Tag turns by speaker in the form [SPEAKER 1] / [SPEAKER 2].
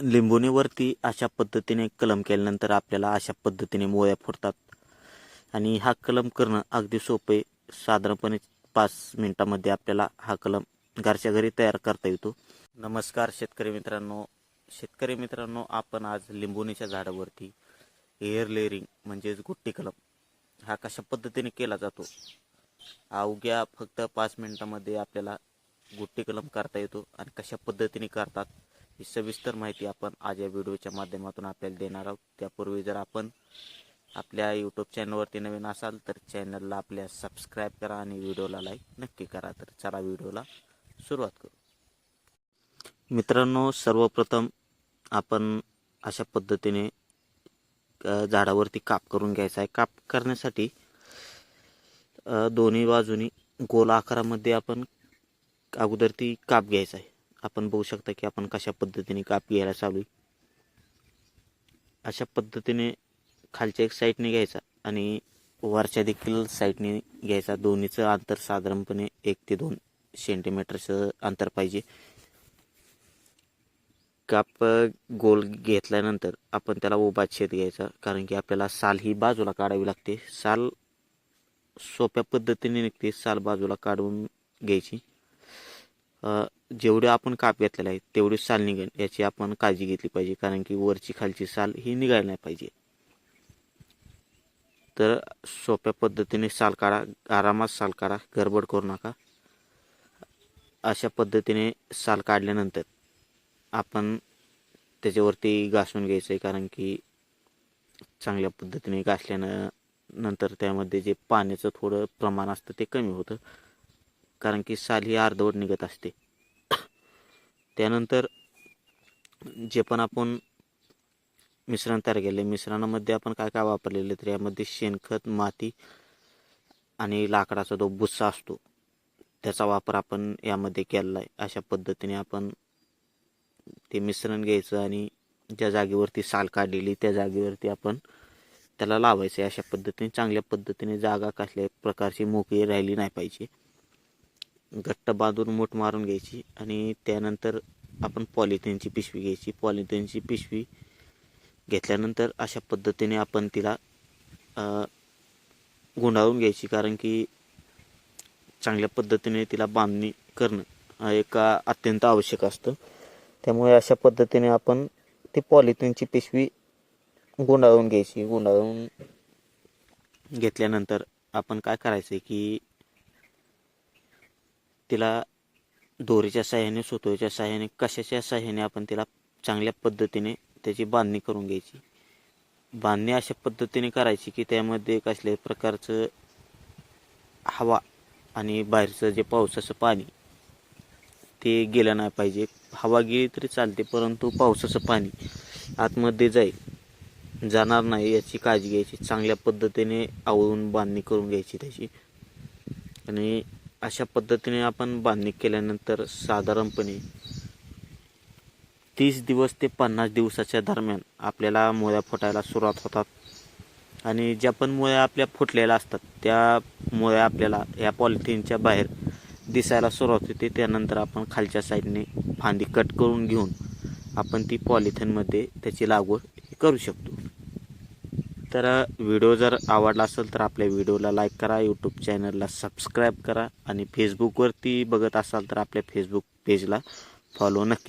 [SPEAKER 1] लिंबोणीवरती अशा पद्धतीने कलम केल्यानंतर आपल्याला अशा पद्धतीने मोळ्या फुटतात आणि हा कलम करणं अगदी सोपे साधारणपणे पाच मिनटामध्ये आपल्याला हा कलम घरच्या घरी तयार करता येतो. नमस्कार शेतकरी मित्रांनो. शेतकरी मित्रांनो आपण आज लिंबोणीच्या झाडावरती एअर लेअरिंग म्हणजेच गुट्टी कलम हा कशा पद्धतीने केला जातो? अवघ्या फक्त पाच मिनिटामध्ये आपल्याला गुट्टी कलम करता येतो. आणि कशा पद्धतीने करतात? ही सविस्तर माहिती आपण आज या व्हिडिओच्या माध्यमातून आपल्याला देणार आहोत. त्यापूर्वी जर आपण आपल्या यूट्यूब चॅनलवरती नवीन असाल तर चॅनलला आपल्या सबस्क्राईब करा आणि व्हिडिओला लाईक नक्की करा. तर चला व्हिडिओला सुरुवात करू. मित्रांनो सर्वप्रथम आपण अशा पद्धतीने झाडावरती काप करून घ्यायचा आहे. काप करण्यासाठी दोन्ही बाजूनी गोल आकारामध्ये आपण अगोदर ती काप घ्यायचा आहे. आपण बघू शकता की आपण कशा पद्धतीने काप घ्यायला चालू आहे. अशा पद्धतीने खालच्या एक साईडने घ्यायचा आणि वरच्या देखील साईडने घ्यायचा. दोन्हीचं अंतर साधारणपणे एक ते दोन सेंटीमीटरचं अंतर पाहिजे. काप गोल घेतल्यानंतर आपण त्याला उभा छेद घ्यायचा कारण की आपल्याला साल ही बाजूला काढावी लागते. साल सोप्या पद्धतीने निघते साल बाजूला काढून घ्यायची. जेवढे आपण काप घेतलेला आहे तेवढी साल निघेल याची आपण काळजी घेतली पाहिजे कारण की वरची खालची साल ही निघायला नाही पाहिजे. तर सोप्या पद्धतीने साल काढा आरामात साल काढा गडबड करू नका. अशा पद्धतीने साल काढल्यानंतर आपण त्याच्यावरती घासून घ्यायचं आहे कारण की चांगल्या पद्धतीने घासल्यानं नंतर त्यामध्ये जे पाण्याचं थोडं प्रमाण असतं ते कमी होतं. कारण की साल ही अर्धवट निघत असते. त्यानंतर जे पण आपण मिश्रण तयार केले मिश्रणामध्ये आपण काय काय वापरलेले तर यामध्ये शेणखत माती आणि लाकडाचा जो भुस्सा असतो त्याचा वापर आपण यामध्ये केलेला आहे अशा पद्धतीने आपण ते मिश्रण घ्यायचं आणि ज्या जागेवरती साल काढलेली त्या जागेवरती आपण त्याला लावायचं. आहे अशा पद्धतीने चांगल्या पद्धतीने जागा कसल्या प्रकारची मोकळी राहिली नाही पाहिजे. घट्ट बांधून मूठ मारून घ्यायची आणि त्यानंतर आपण पॉलिथिनची पिशवी घ्यायची. पॉलिथिनची पिशवी घेतल्यानंतर अशा पद्धतीने आपण तिला गुंडाळून घ्यायची. कारण की चांगल्या पद्धतीने तिला बांधणी करणं हा एक अत्यंत आवश्यक असतं. त्यामुळे अशा पद्धतीने आपण ती पॉलिथिनची पिशवी गुंडाळून घ्यायची. गुंडाळून घेतल्यानंतर आपण काय करायचं की तिला दोरीच्या साह्याने सुतोच्या साह्याने कशाच्या साह्याने आपण तिला चांगल्या पद्धतीने त्याची बांधणी करून घ्यायची. बांधणी अशा पद्धतीने करायची की त्यामध्ये कसल्याही प्रकारचं हवा आणि बाहेरचं जे पावसाचं पाणी ते गेलं नाही पाहिजे. हवा गेली तरी चालते परंतु पावसाचं पाणी आतमध्ये जाईल जाणार नाही याची काळजी घ्यायची. चांगल्या पद्धतीने आवळून बांधणी करून घ्यायची त्याची. आणि अशा पद्धतीने आपण बांधणी केल्यानंतर साधारणपणे तीस दिवस ते पन्नास दिवसाच्या दरम्यान आपल्याला मुळ्या फुटायला सुरुवात होतात. आणि ज्या पण मुळ्या आपल्या फुटलेल्या असतात त्या मुळ्या आपल्याला या पॉलिथिनच्या बाहेर दिसायला सुरुवात होते. त्यानंतर आपण खालच्या साईडने फांदी कट करून घेऊन आपण ती पॉलिथिनमध्ये त्याची लागवड करू शकतो. तर व्हिडिओ जर आवडला असेल तर आपल्या व्हिडिओला लाईक करा यूट्यूब चॅनलला सबस्क्राईब करा आणि फेसबुकवरती बघत असाल तर आपल्या फेसबुक पेजला फॉलो नक्की